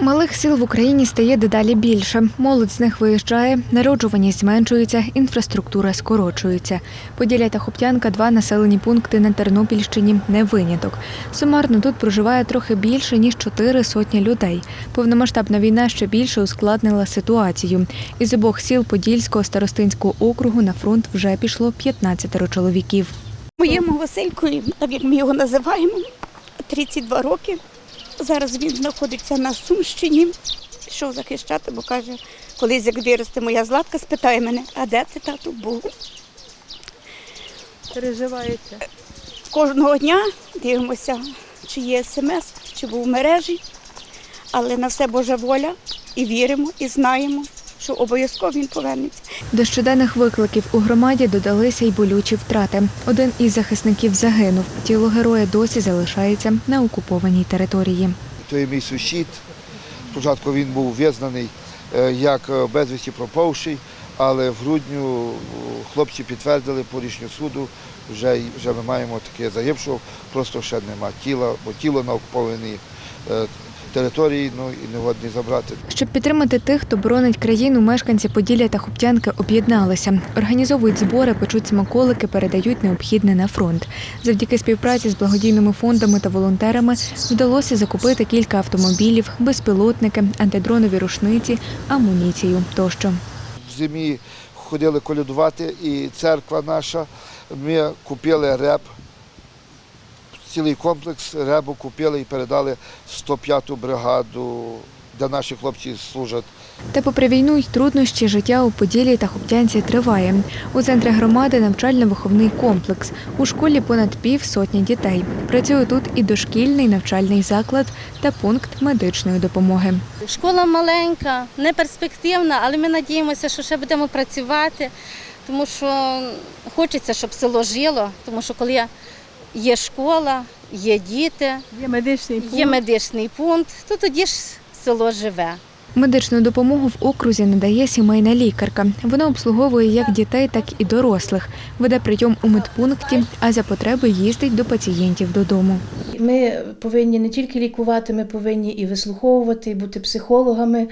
Малих сіл в Україні стає дедалі більше. Молодь з них виїжджає, народжуваність зменшується, інфраструктура скорочується. Поділля та Хоптянка – два населені пункти на Тернопільщині не виняток. Сумарно тут проживає трохи більше ніж чотири сотні людей. Повномасштабна війна ще більше ускладнила ситуацію. Із обох сіл Подільського старостинського округу на фронт вже пішло 15 чоловіків. Моєму Васильку, так як ми його називаємо, 32 роки. Зараз він знаходиться на Сумщині. Пішов захищати, бо каже, колись як виросте моя Златка, спитає мене, а де ти тату був? Переживається. Кожного дня дивимося, чи є смс, чи був в мережі, але на все Божа воля і віримо, і знаємо, що обов'язково він повернеться. До щоденних викликів у громаді додалися й болючі втрати. Один із захисників загинув. Тіло героя досі залишається на окупованій території. То є мій сусід. Спочатку він був визнаний е, як е, безвісті пропавший, але в грудню е, хлопці підтвердили по рішенню суду, вже, й- вже ми маємо таке загибшого, просто ще нема тіла, бо тіло на окупованій території, ну і не годні забрати. Щоб підтримати тих, хто боронить країну, мешканці Поділля та Хоптянки об'єдналися. Організовують збори, печуть смаколики, передають необхідне на фронт. Завдяки співпраці з благодійними фондами та волонтерами вдалося закупити кілька автомобілів, безпілотники, антидронові рушниці, амуніцію тощо. В зимі ходили колядувати і церква наша. Ми купили реп, цілий комплекс ребу купили і передали 105-ту бригаду, де наші хлопці служать. Та попри війну й труднощі життя у Поділлі та Хоптянці триває. У центрі громади навчально-виховний комплекс. У школі понад пів сотні дітей. Працює тут і дошкільний навчальний заклад та пункт медичної допомоги. Школа маленька, не перспективна, але ми надіємося, що ще будемо працювати, тому що хочеться, щоб село жило, тому що коли є школа, є діти, Є медичний пункт. є медичний пункт, то тоді ж село живе. Медичну допомогу в окрузі надає сімейна лікарка. Вона обслуговує як дітей, так і дорослих. Веде прийом у медпункті, а за потреби їздить до пацієнтів додому. Ми повинні не тільки лікувати, ми повинні і вислуховувати, і бути психологами,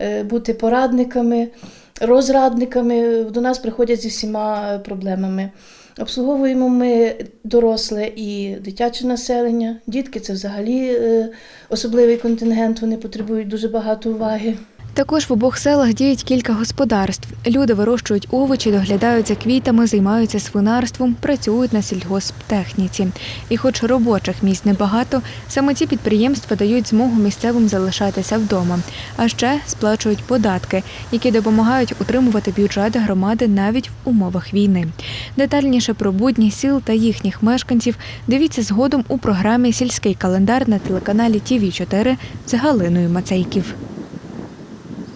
е, бути порадниками, розрадниками. До нас приходять зі всіма проблемами. Обслуговуємо ми доросле і дитяче населення. Дітки це взагалі е, особливий контингент, вони потребують дуже багато уваги. Також в обох селах діють кілька господарств. Люди вирощують овочі, доглядають за квітами, займаються свинарством, працюють на сільгосптехніці. І хоч робочих місць небагато, саме ці підприємства дають змогу місцевим залишатися вдома, а ще сплачують податки, які допомагають утримувати бюджет громади навіть в умовах війни. Детальніше про будні сіл та їхніх мешканців дивіться згодом у програмі Сільський календар на телеканалі ТІВІ 4 з Галиною Мацейків.